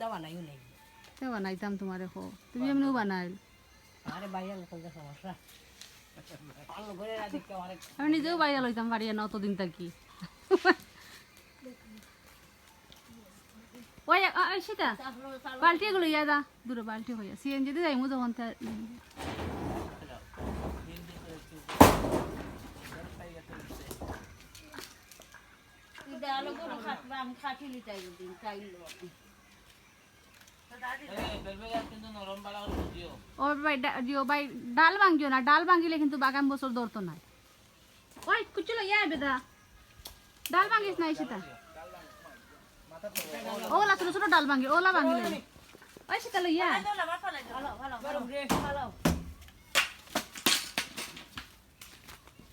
দা বানাইও নাই। তে বানাইতাম তোমার দেখো তুমি এমনিও বানাইল। আরে বাইরে লোকের যে সমস্যা? আমি নিজেও বাইরে লইতাম পারি না অতদিন থাকি। ওই সেটা। বালতি এগুলো ইয়া দা দূরে বালতি হইয়া। সিএনজি দিয়ে যাইমু যখন তা আমি খাটি লিটাই দিন চাইলো কিন্তু নরম বালা হলো দিও ও ভাই ডা- দিও ভাই ডাল ভাঙ্গিও না ডাল ভাঙ্গিলে কিন্তু বাগান বছর ধরতো না ওই কুচলো ইয়া বেদা ডাল ভাঙ্গিস না সেটা ওলা ছোট ছোট ডাল ভাঙ্গি ওলা ভাঙ্গিলে ওই সেটা লইয়া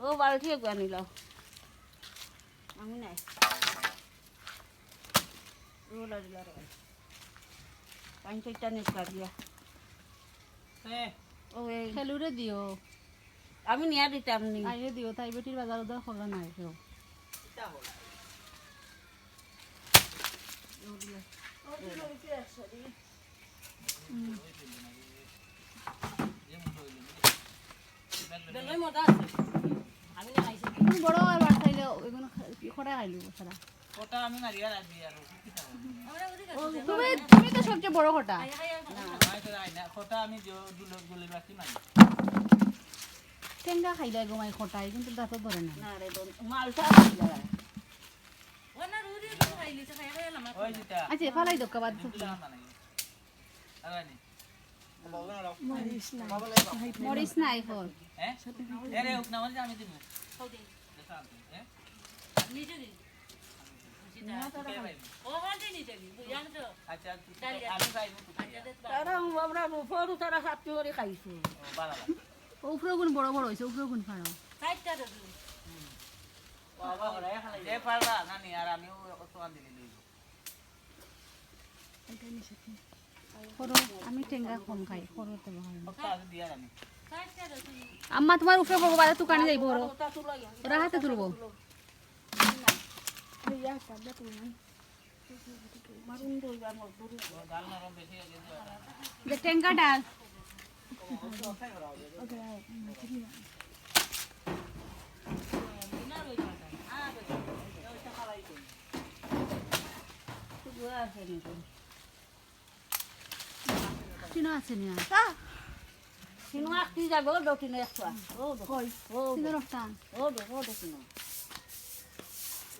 ও বালতি একবার নিল আমি নাই রোলা দিলা দিয়া হ্যাঁ। ও এই খেলুরে দিও। আমি নিয়া দিতাম নি। আইরে দিও তাই বেটির বাজার উদার খোলা নাই কেউ আমি বড় এবার খাইলে এগুলো খড়া খাইলি সারা আমি মারিয়া রাখবি আর কি খাব তুমি তুমি তো সবচেয়ে বড় রাখি মারি টেঙ্গা খাইলে গোমাই খটাই কিন্তু দাঁত ধরে না। মালটা আচ্ছা ফালাই দোকা বাদ মরিস না। এখন হ্যাঁ উক মানে আমি হ্যাঁ তারা আমরা ফরু তারা সাতটি করে খাইছো। উপরে গুণ বড় বড় হয়েছে উপরে গুণ সরু আমি টেঙ্গা কম খাই রানি। আম্মা তোমার উপরে পড়ব বাজার তুকানি যাইব ওরা। ওরা হাতে তুলবো। হয়ে টেঙ্গা ডাল চিনো আছে নিয়া সিনো আসতে যাবে দক্ষিণে একটা ও চিনো ও ও দক্ষিণ